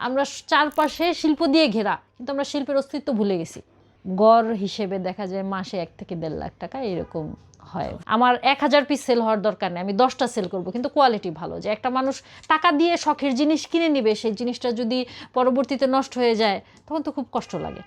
আমরা চারপাশে শিল্প দিয়ে ঘেরা, কিন্তু আমরা শিল্পের অস্তিত্ব ভুলে গেছি। গড় হিসেবে দেখা যায় মাসে এক থেকে দেড় লাখ টাকা এরকম হয়। আমার এক হাজার পিস সেল হওয়ার দরকার নেই, আমি দশটা সেল করব, কিন্তু কোয়ালিটি ভালো। যে একটা মানুষ টাকা দিয়ে শখের জিনিস কিনে নিবে, সেই জিনিসটা যদি পরবর্তীতে নষ্ট হয়ে যায়, তখন তো খুব কষ্ট লাগে।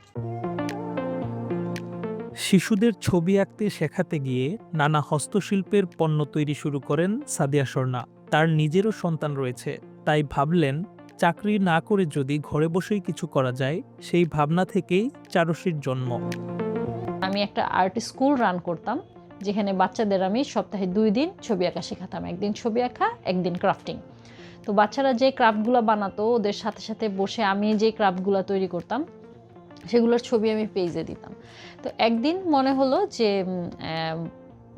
শিশুদের ছবি আঁকতে শেখাতে গিয়ে নানা হস্তশিল্পের পণ্য তৈরি শুরু করেন সাদিয়া স্বর্ণা তার নিজেরও সন্তান রয়েছে, তাই ভাবলেন চাকরি না করে যদি ঘরে বসেই কিছু করা যায়, সেই ভাবনা থেকেই চারুশির জন্ম। আমি একটা আর্ট স্কুল রান করতাম, যেখানে বাচ্চাদের আমি সপ্তাহে দুই দিন ছবি আঁকা শেখাতাম। একদিন ছবি আঁকা, একদিন ক্রাফটিং তো বাচ্চারা যে ক্রাফটগুলো বানাতো, ওদের সাথে সাথে বসে আমি যে ক্রাফটগুলো তৈরি করতাম, সেগুলোর ছবি আমি পেজে দিতাম। তো একদিন মনে হলো যে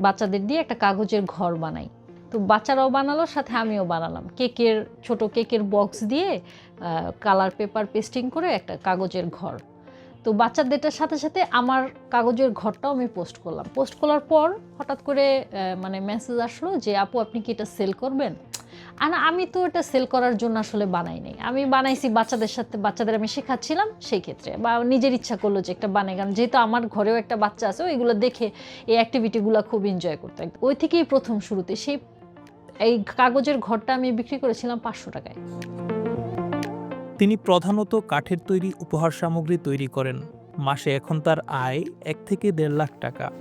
বাচ্চাদের দিয়ে একটা কাগজের ঘর বানাই। তো বাচ্চারাও বানালো, সাথে আমিও বানালাম। কেকের, ছোট কেকের বক্স দিয়ে কালার পেপার পেস্টিং করে একটা কাগজের ঘর। তো বাচ্চাদেরটার সাথে সাথে আমার কাগজের ঘরটাও আমি পোস্ট করলাম। পোস্ট করার পর হঠাৎ করে মানে মেসেজ আসলো যে, আপু, আপনি কি এটা সেল করবেন? আর আমি তো এটা সেল করার জন্য আসলে বানাই নাই। আমি বানাইছি বাচ্চাদের সাথে, বাচ্চাদের আমি শেখাচ্ছিলাম সেই ক্ষেত্রে। বা নিজের ইচ্ছা করল যে একটা বানাই, কারণ যেহেতু আমার ঘরেও একটা বাচ্চা আছে, ওইগুলো দেখে এই অ্যাক্টিভিটিগুলো খুব এনজয় করতো। ওই থেকেই প্রথম শুরুতে সেই এই কাগজের ঘরটা আমি বিক্রি করেছিলাম পাঁচশো টাকায়। তিনি প্রধানত কাঠের তৈরি উপহার সামগ্রী তৈরি করেন। মাসে এখন তার আয় এক থেকে দেড় লাখ টাকা।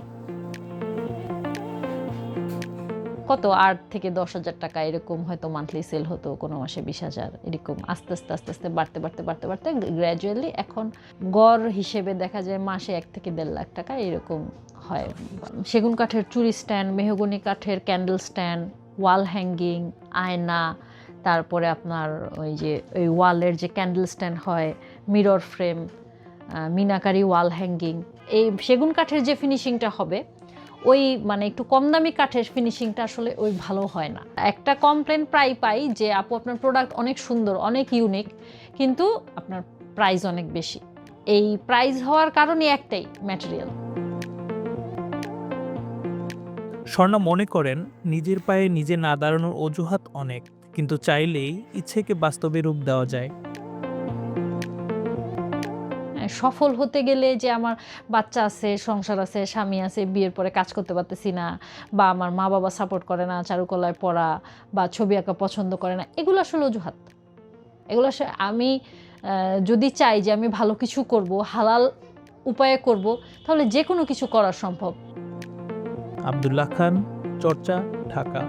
কত? আট থেকে দশ হাজার টাকা এরকম হয়তো মান্থলি সেল হতো কোনো মাসে বিশ হাজার এরকম আস্তে আস্তে আস্তে আস্তে বাড়তে বাড়তে বাড়তে বাড়তে গ্র্যাজুয়ালি এখন গড় হিসেবে দেখা যায় মাসে এক থেকে দেড় লাখ টাকা এরকম হয়। সেগুন কাঠের চুরি স্ট্যান্ড মেহগনি কাঠের ক্যান্ডেল স্ট্যান্ড ওয়াল হ্যাঙ্গিং আয়না, তারপরে আপনার ওই যে, ওই ওয়ালের যে ক্যান্ডেল স্ট্যান্ড হয় mirror frame meenakari wall hanging এই সেগুন কাঠের যে ফিনিশিংটা হবে, ওই মানে একটু কম দামি কাঠের ফিনিশিংটা আসলে ওই ভালো হয় না। একটা কমপ্লেন প্রায় পাই যে, আপু, আপনার প্রোডাক্ট অনেক সুন্দর, অনেক ইউনিক কিন্তু আপনার প্রাইস অনেক বেশি। এই প্রাইস হওয়ার কারণে একটাই ম্যাটেরিয়াল স্বর্ণা মনে করেন, নিজের পায়ে নিজে না দাঁড়ানোর অজুহাত অনেক, কিন্তু চাইলেই ইচ্ছেকে বাস্তবে রূপ দেওয়া যায়। সফল হতে গেলে যে আমার বাচ্চা আছে, সংসার আছে, স্বামী আছে, বিয়ের পরে কাজ করতে পারতেছি না, বা আমার মা বাবা সাপোর্ট করে না, চারুকলায় পড়া, বা ছবি আঁকা পছন্দ করে না, এগুলো আসলে অজুহাত। এগুলো আসলে আমি যদি চাই যে আমি ভালো কিছু করব, হালাল উপায়ে করব, তাহলে যে কোনো কিছু করা সম্ভব। আবদুল্লাহ খান চর্চা ঢাকা।